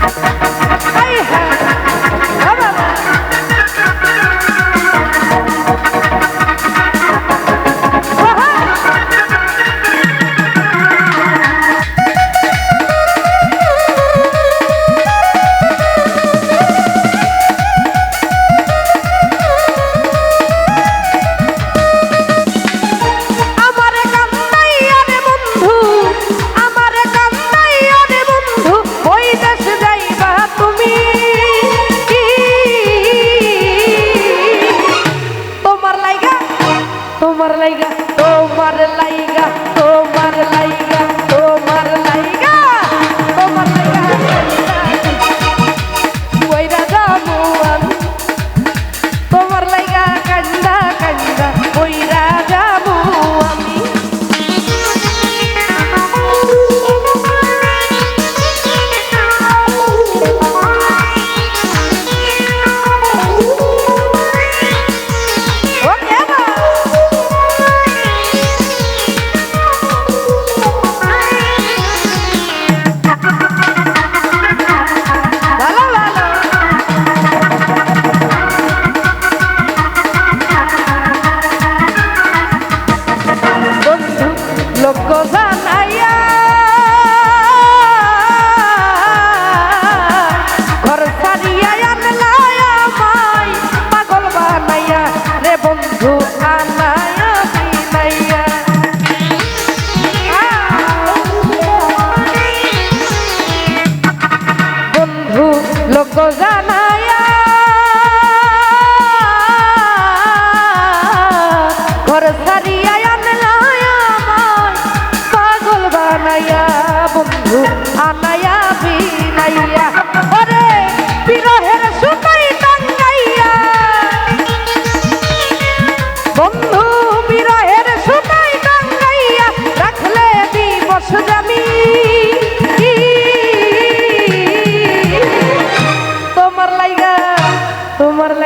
Aí, তোমার লাইগা তোমার যোগ্য জানা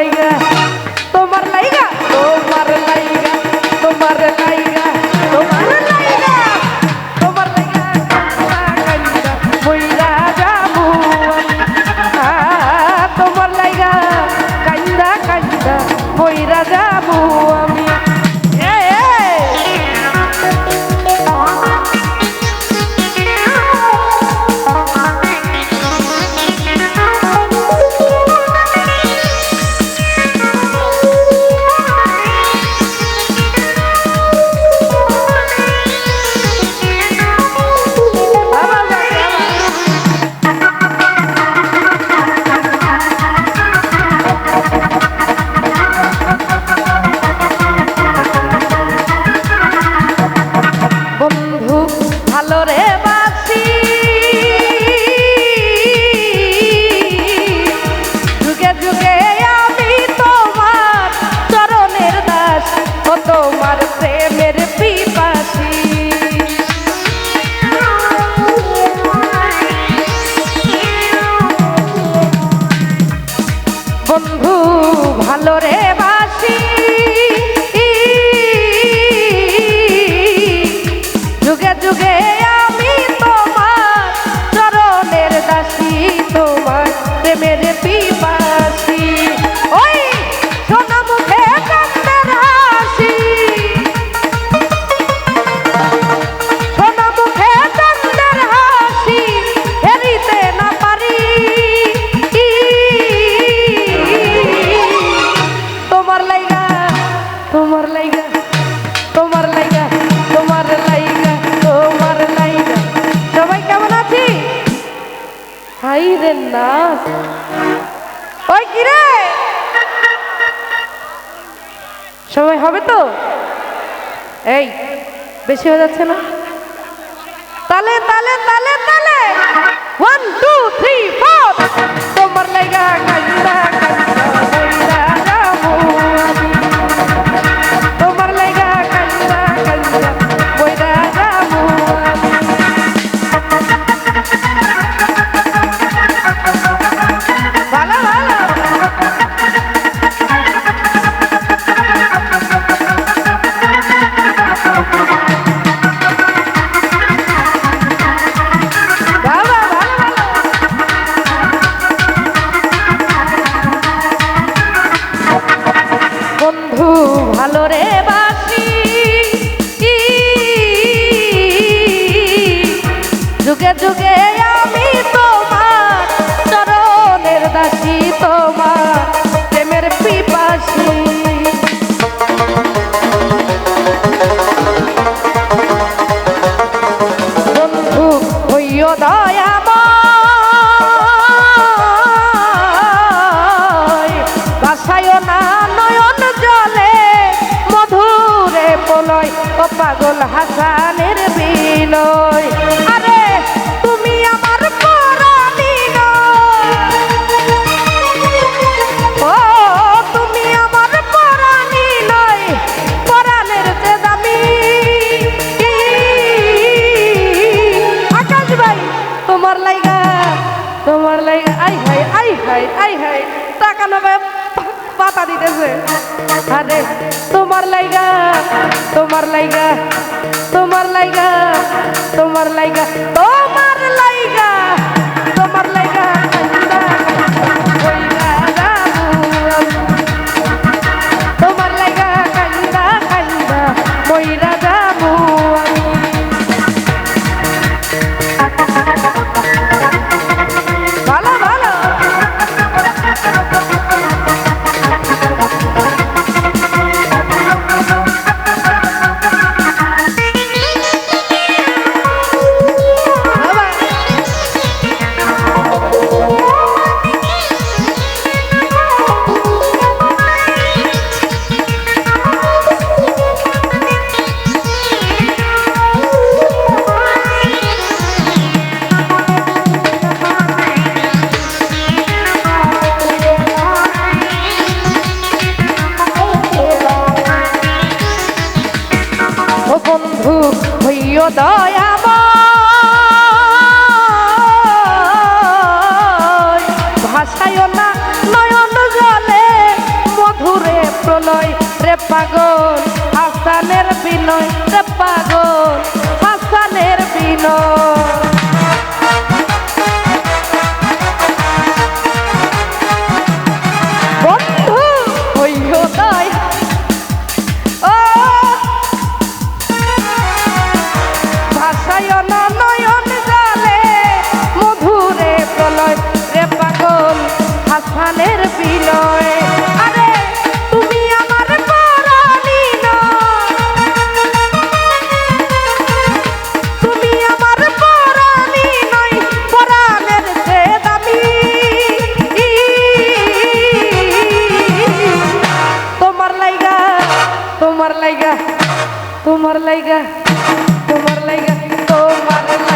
ಹಂಗೆ প্রেমের পিপা সবাই হবে তো? এই, বেশি হয়ে যাচ্ছে না? তালে তালে তালে তালে! ওয়ান টু থ্রি ফোর তোমার লেগা কাজিরা আমি তোমার লাইগা তোমার লাইগা তোমার লাইগা তোমার লাইগা। পাগল আস্তানের বিনয় পাগল। লাইগা তোমার লাইগা তোমার লাইগা। তোমার